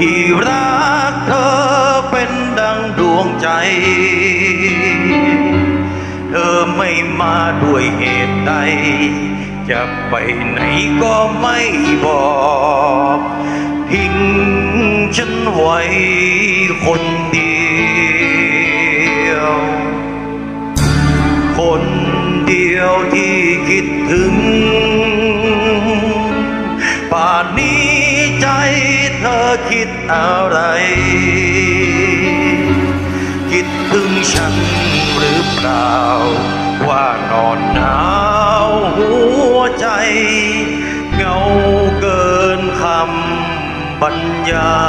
ที่รักเธอเป็นดังดวงใจ เธอไม่มาด้วยเหตุใด จะไปไหนก็ไม่บอกทิ้งฉันไว้คนเดียว คนเดียวที่คิดถึง คิดถึงฉันหรือเปล่า ว่านอนหนาวหัวใจ เงาเกินคำบรรยา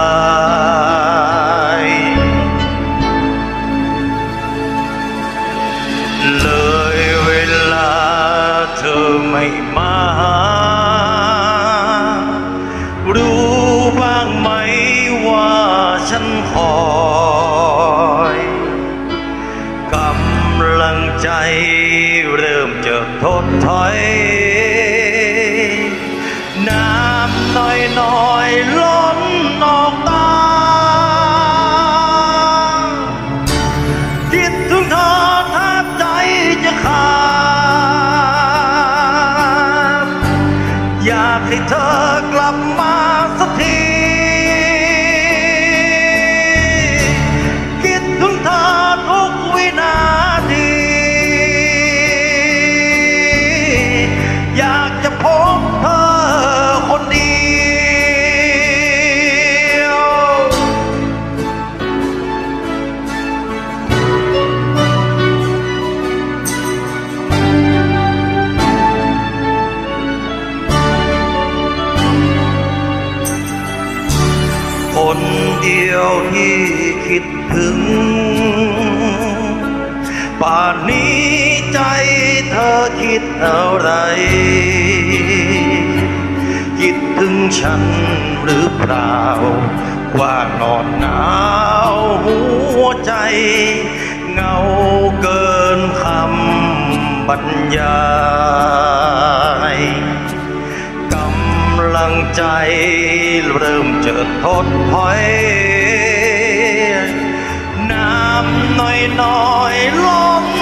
ยเลยเวลาเธอไม่มาำลังใจเริ่มจะทดถอย คนเดียวที่คิดถึง ป่านนี้ใจเธอคิดอะไร คิดถึงฉันหรือเปล่า ว่านอนหนาวหัวใจเงาเกินคำบรรยายกำลังใจ จะทดถอยน้ำน้อยน้อยๆล้น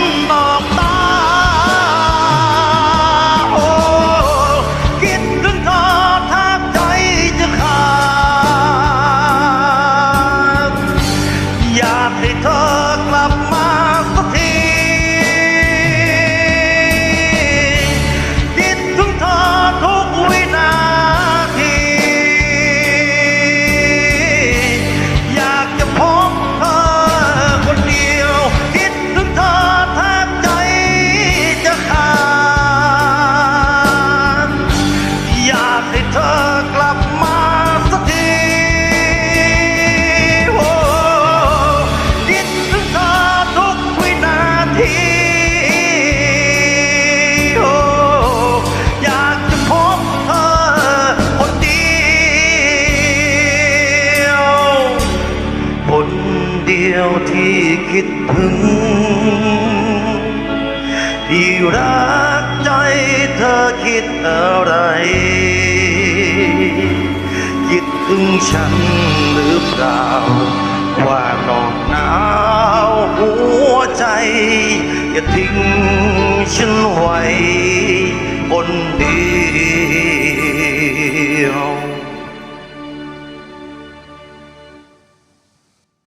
ที่คิดถึง ที่รักใจเธอคิดอะไร คิดถึงฉันหรือเปล่า ว่านอนหนาวหัวใจ อย่าทิ้งฉันไว้